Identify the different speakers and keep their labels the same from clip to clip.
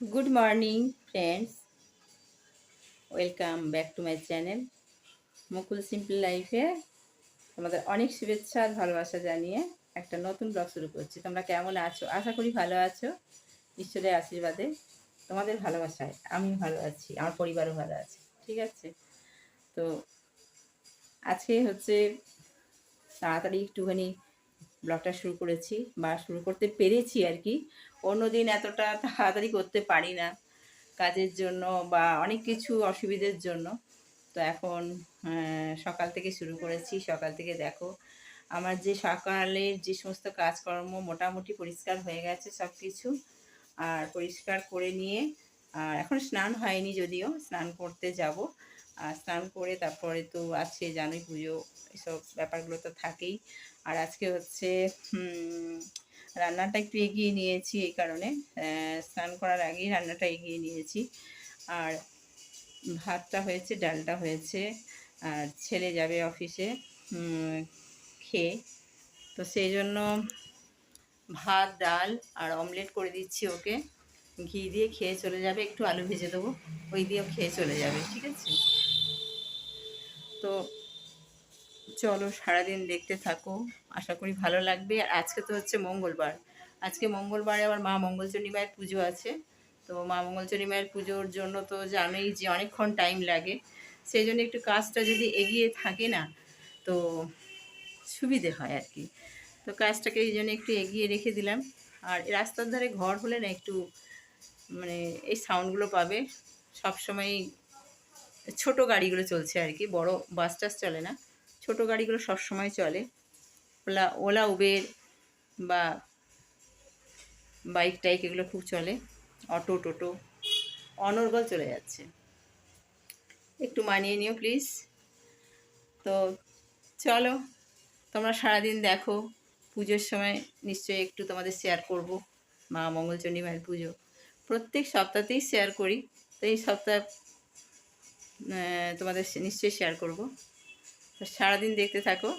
Speaker 1: Good morning friends welcome back to my channel Mukul simple লাইফে তোমাদের অনেক শুভেচ্ছা আর ভালোবাসা জানিয়ে একটা নতুন ব্লগ শুরু করছি। তোমরা কেমন আছো? আশা করি ভালো আছো। ঈশ্বরের আশীর্বাদে তোমাদের ভালোবাসায় আমি ভালো আছি, আমার পরিবারও ভালো আছে, ঠিক আছে? তো আজকে হচ্ছে তাড়াতাড়ি একটুখানি ব্লগটা শুরু করেছি বা শুরু করতে পেরেছি আর কি। অন্যদিন এতটা তাড়াতাড়ি করতে পারি না কাজের জন্য বা অনেক কিছু অসুবিধের জন্য। তো এখন সকাল থেকে শুরু করেছি, সকাল থেকে দেখো। আমার যে সকালের যে সমস্ত কাজকর্ম মোটামুটি পরিষ্কার হয়ে গেছে সব কিছু আর পরিষ্কার করে নিয়ে, আর এখন স্নান হয়নি যদিও, স্নান করতে যাব। আর স্নান করে তারপরে তো আছে জানোই পুজো, এসব ব্যাপারগুলো তো থাকেই। আর আজকে হচ্ছে রান্নাটা একটু এগিয়ে নিয়েছি এই কারণে। স্নান করার আগেই রান্নাটা এগিয়ে নিয়েছি। আর ভাতটা হয়েছে, ডালটা হয়েছে। আর ছেলে যাবে অফিসে খেয়ে। তো সেই জন্য ভাত, ডাল আর অমলেট করে দিচ্ছি ওকে। ঘি দিয়ে খেয়ে চলে যাবে, একটু আলু ভেজে দেবো। ওই দিয়েও খেয়ে চলে যাবে, ঠিক আছে? তো চলো সারাদিন দেখতে থাকো। আশা করি ভালো লাগবে। আর আজকে তো হচ্ছে মঙ্গলবার। আজকে মঙ্গলবারে আবার মা মঙ্গলচণ্ডী মায়ের পুজো আছে। তো মা মঙ্গলচণ্ডী মায়ের পুজোর জন্য তো জানোই যে অনেকক্ষণ টাইম লাগে। সেই জন্য একটু কাজটা যদি এগিয়ে থাকে না, তো সুবিধে হয় আর কি। তো কাজটাকে এই জন্য একটু এগিয়ে রেখে দিলাম। আর রাস্তার ধারে ঘর হলে না একটু মানে এই সাউন্ডগুলো পাবে। সবসময় ছোট গাড়িগুলো চলছে আর কি। বড় বাস টাস চলে না। ছোট গাড়িগুলো সবসময় চলে। ওলা ওলা, উবের বা বাইক, টাইক এগুলো খুব চলে। অটো, টোটো অনর্গল চলে যাচ্ছে। একটু মানিয়ে নিও প্লিজ। তো চলো, তোমরা সারাদিন দেখো। পুজোর সময় নিশ্চয়ই একটু তোমাদের শেয়ার করব। মা মঙ্গলচণ্ডী মায়ের পুজো। প্রত্যেক সপ্তাহতেই শেয়ার করি। তো এই সপ্তাহ তোমাদের নিশ্চয়ই শেয়ার করব। তো সারাদিন দেখতে থাকো।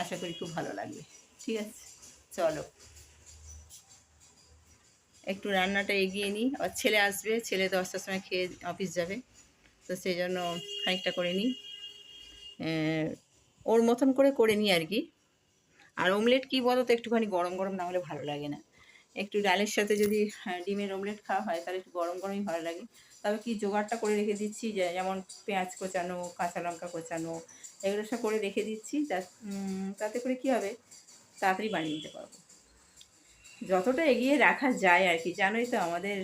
Speaker 1: আশা করি খুব ভালো লাগবে। ঠিক আছে, চলো। একটু রান্নাটা এগিয়ে নিই। আর ছেলে আসবে, ছেলে দশটার সময় খেয়ে অফিস যাবে। তো সেই জন্য খানিকটা করে নিই। ওর মতন করে করে নিই আর কি। আর অমলেট কী বলো তো একটুখানি গরম গরম না হলে ভালো লাগে না। একটু ডালের সাথে যদি হ্যাঁ, ডিমের অমলেট খাওয়া হয় তাহলে একটু গরম গরমই ভালো লাগে। তবে কি জোগাড়টা করে রেখে দিচ্ছি যেমন পেঁয়াজ কোচানো কাঁচা লঙ্কা কোচানো এগুলো সব করে রেখে দিচ্ছি তাতে করে কি হবে তাড়াতাড়ি বানিয়ে নিতে পারব। যতটা এগিয়ে রাখা যায় আর কি জানোই তো আমাদের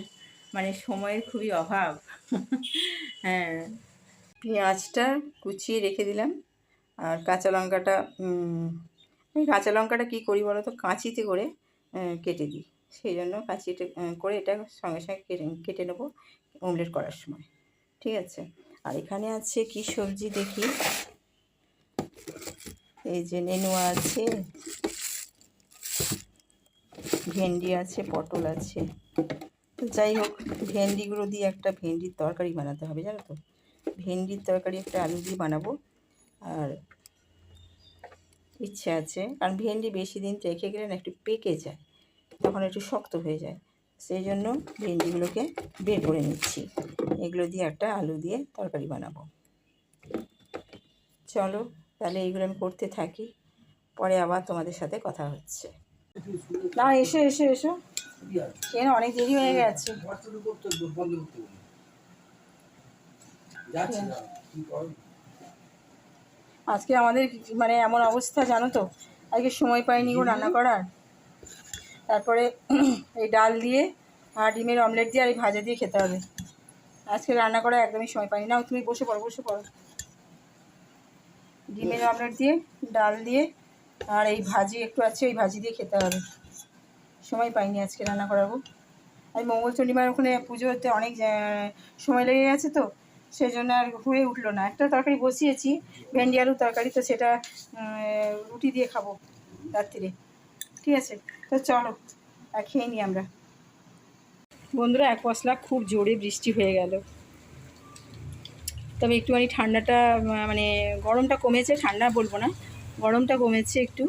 Speaker 1: মানে সময়ের খুবই অভাব। হ্যাঁ পেঁয়াজটা কুচিয়ে রেখে দিলাম আর কাঁচা লঙ্কাটা কাঁচা লঙ্কাটা কী করি বলো তো কাঁচিতে করে কেটে দিই। সেই জন্য আহ, করে এটা সঙ্গে সঙ্গে কেটে কেটে নেব অমলেট করার সময়। ঠিক আছে? আর এখানে আছে কি সবজি দেখি? এই যে নেনুয়া আছে ভেন্ডি আছে পটল আছে। তো যাই হোক ভেন্ডিগুলো দিয়ে একটা ভেন্ডির তরকারি বানাতে হবে জানো তো? ভেন্ডির তরকারি একটা আলু দিয়ে বানাবো। আর ইচ্ছে আছে কারণ ভেন্ডি বেশি দিন রেখে গেলে না একটু পেকে যায়। তখন একটু শক্ত হয়ে যায়। সেই জন্য ভেন্ডিগুলোকে বের করে নিচ্ছি। এগুলো দিয়ে একটা আলু দিয়ে তরকারি বানাবো। চলো তাহলে এইগুলো আমি করতে থাকি। পরে আবার তোমাদের সাথে কথা হচ্ছে। না এসো এসো এসো। কেন অনেক দেরি হয়ে গেছে। আজকে আমাদের মানে এমন অবস্থা জানো তো? আজকে সময় পাইনি গো রান্না করার। তারপরে এই ডাল দিয়ে আর ডিমের অমলেট দিয়ে আর এই ভাজা দিয়ে খেতে হবে। আজকে রান্না করা একদমই সময় পাইনি। না তুমি বসে পড়ো বসে পড়ো। ডিমের অমলেট দিয়ে, ডাল দিয়ে আর এই ভাজি, একটু আছে ওই ভাজি দিয়ে খেতে হবে। সময় পাইনি আজকে রান্না করাবো আমি মঙ্গলচণ্ডী মায়ের ওখানে পুজো হতে অনেক সময় লেগে গেছে তো সেই জন্য আর হয়ে উঠল না। একটা তরকারি বসিয়েছি, ভেন্ডি আলুর তরকারি, তো সেটা রুটি দিয়ে খাব রাত্রিরে। ঠিক আছে, তো চলো খেয়ে নিই আমরা। বন্ধুরা, এক পশলা খুব জোরে বৃষ্টি হয়ে গেল। তবে একটুখানি ঠান্ডাটা মানে গরমটা কমেছে, ঠান্ডা বলব না, গরমটা কমেছে একটু।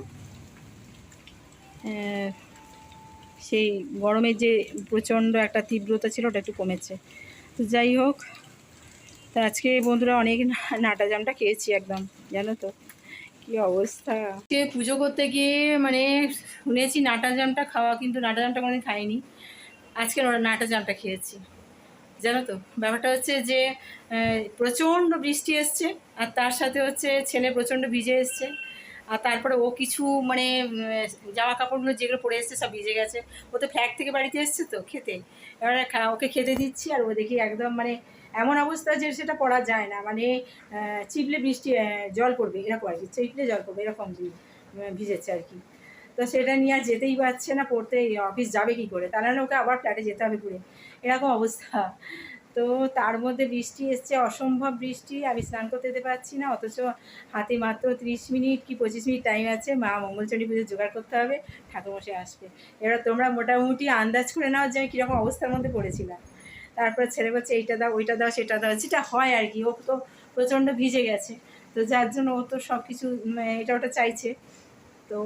Speaker 1: সেই গরমের যে প্রচণ্ড একটা তীব্রতা ছিল, ওটা একটু কমেছে। তো যাই হোক, তা আজকে বন্ধুরা অনেক নাটা জামটা খেয়েছি একদম, জানো তো। কি অবস্থা? আজকে পুজো করতে গিয়ে মানে শুনেছি নাটা জামটা খাওয়া, কিন্তু নাটা জামটা কোনোদিন খাইনি। আজকে নাটা জামটা খেয়েছি। জানো তো, ব্যাপারটা হচ্ছে যে প্রচণ্ড বৃষ্টি এসছে, আর তার সাথে হচ্ছে ছেলে প্রচণ্ড ভিজে এসছে। আর তারপরে ও কিছু মানে জামা কাপড়গুলো যেগুলো পরে এসছে সব ভিজে গেছে। ও তো ফ্ল্যাট থেকে বাড়িতে এসছে তো খেতে। এবারে ওকে খেতে দিচ্ছি আর ও দেখি একদম মানে এমন অবস্থা যে সেটা পড়া যায় না। মানে চিপলে বৃষ্টি জল পড়বে, এরকম আর কি। চিপলে জল পড়বে, এরকম ভিজেছে আর কি। তো সেটা নিয়ে আর যেতেই পারছে না, পড়তে অফিস যাবে কি করে? তা নাহলে ওকে আবার ফ্ল্যাটে যেতে হবে ঘুরে এরকম অবস্থা। তো তার মধ্যে বৃষ্টি এসছে, অসম্ভব বৃষ্টি, আমি স্নান করতে যেতে পারছি না, অথচ হাতে মাত্র ত্রিশ মিনিট কি পঁচিশ মিনিট টাইম আছে, মা মঙ্গলচণ্ডী পুজো জোগাড় করতে হবে, ঠাকুরমশাই আসবে। এবার তোমরা মোটামুটি আন্দাজ করে নাও যে আমি কীরকম অবস্থার মধ্যে পড়েছিলাম। তারপর ছেলে বলছে, এইটা দাও, ওইটা দাও, সেটা দাও। যেটা হয় আর কি, ও তো প্রচণ্ড ভিজে গেছে। তো যার জন্য ও তো সব কিছু এটা ওটা চাইছে। তো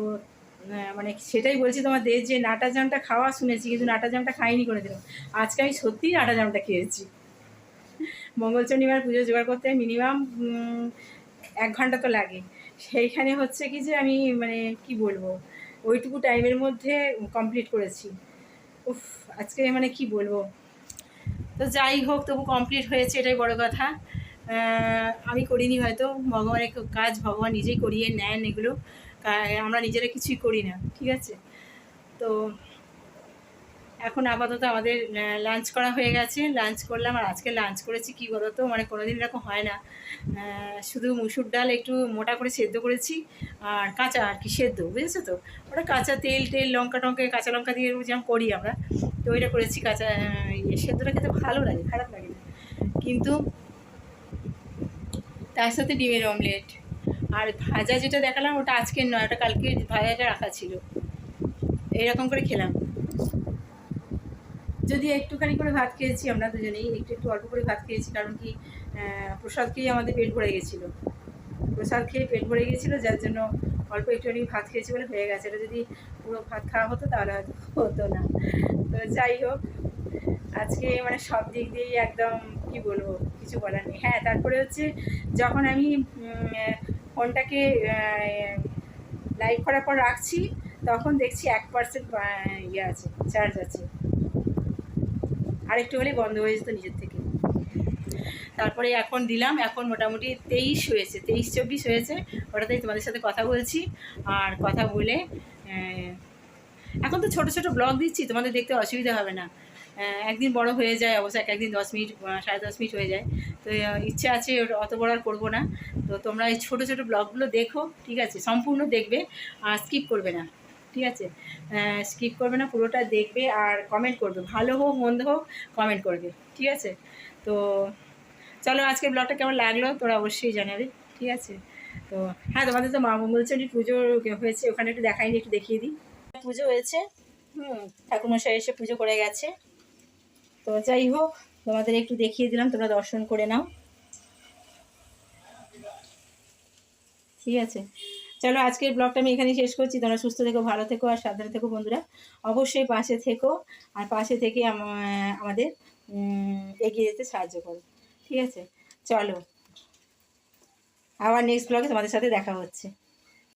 Speaker 1: মানে সেটাই বলছি তোমাদের যে নাটা জামটা খাওয়া শুনেছি, কিন্তু নাটা জামটা খাইনি করে দিলাম আজকে আমি সত্যিই নাটা জামটা খেয়েছি। মঙ্গল শনিবার পুজো জোগাড় করতে মিনিমাম এক ঘণ্টা তো লাগে। সেইখানে হচ্ছে কি যে আমি মানে কি বলব? ওইটুকু টাইমের মধ্যে কমপ্লিট করেছি। উফ, আজকে মানে কি বলব? তো যাই হোক, তবু কমপ্লিট হয়েছে, এটাই বড় কথা। আমি করিনি হয়তো। ভগবানের কাজ ভগবান নিজেই করিয়ে নেন এগুলো। আমরা নিজেরা কিছুই করি না, ঠিক আছে? তো এখন আপাতত আমাদের লাঞ্চ করা হয়ে গেছে। লাঞ্চ করলাম আর আজকে লাঞ্চ করেছি, কি তো মানে কোনোদিন এরকম হয় না। শুধু মুসুর ডাল একটু মোটা করে সেদ্ধ করেছি আর কাঁচা আর কি সেদ্ধ, বুঝেছ তো? ওটা কাঁচা তেল টেল লঙ্কা, টঙ্কা কাঁচা লঙ্কা দিয়ে যেমন করি আমরা, তো ওইটা করেছি কাঁচা ইয়ে সেদ্ধটা খেতে ভালো লাগে, খারাপ লাগে না। কিন্তু তার সাথে ডিমের অমলেট আর ভাজা যেটা দেখালাম, ওটা আজকের নয়, ওটা কালকে ভাজাটা রাখা ছিল। এইরকম করে খেলাম। যদি একটুখানি করে ভাত খেয়েছি, আমরা দুজনেই একটু একটু অল্প করে ভাত খেয়েছি, কারণ কি প্রসাদ খেয়ে আমাদের পেট ভরে গেছিল। প্রসাদ খেয়ে পেট ভরে গেছিল, যার জন্য অল্প একটুখানি ভাত খেয়েছি বলে হয়ে গেছে। এটা যদি পুরো ভাত খাওয়া হতো, তাহলে হতো না। তো যাই হোক, আজকে মানে সব দিক দিয়েই একদম, কি বলব, কিছু বলার নেই। হ্যাঁ তারপরে হচ্ছে, যখন আমি ফোনটাকে লাইভ করার পর রাখছি, তখন দেখছি এক পার্সেন্ট ইয়ে আছে চার্জ আছে। আরেকটু হলেই বন্ধ হয়ে যেত নিজের থেকে। তারপরে এখন দিলাম, এখন মোটামুটি তেইশ হয়েছে, তেইশ চব্বিশ হয়েছে। ওটাতেই তোমাদের সাথে কথা বলছি। আর কথা বলে এখন তো ছোট ছোট ব্লগ দিচ্ছি, তোমাদের দেখতে অসুবিধা হবে না। একদিন বড় হয়ে যায়, অবশ্য এক একদিন দশ মিনিট সাড়ে দশ মিনিট হয়ে যায়। তো ইচ্ছে আছে অত বড় আর করব না। তো তোমরা এই ছোটো ছোটো ব্লগগুলো দেখো, ঠিক আছে? সম্পূর্ণ দেখবে, আর স্কিপ করবে না। ঠিক আছে? স্কিপ করবে না, পুরোটা দেখবে আর কমেন্ট করবে। ভালো হোক, মন্দ হোক কমেন্ট করবে, ঠিক আছে? তো চলো, আজকে ব্লগটা কেমন লাগল তোরা অবশ্যই জানাবে, ঠিক আছে? তো হ্যাঁ তোমাদের তো মা মঙ্গলচণ্ডী পুজো হয়েছে, ওখানে একটু দেখাইনি একটু দেখিয়ে দিই। পুজো হয়েছে, হুম, ঠাকুরমশাই এসে পুজো করে গেছে। তো যাই হোক, তোমাদের একটু দেখিয়ে দিলাম, তোমরা দর্শন করে নাও। ঠিক আছে? চলো আজকের ব্লগটা আমি এখানেই শেষ করছি। তোমরা সুস্থ থেকো, ভালো থেকো আর সাবধানে থেকো বন্ধুরা। অবশ্যই পাশে থেকো আর পাশে থেকে আমাদের এগিয়ে যেতে সাহায্য করো। ঠিক আছে? চলো। আবার নেক্সট ব্লগে তোমাদের সাথে দেখা হচ্ছে।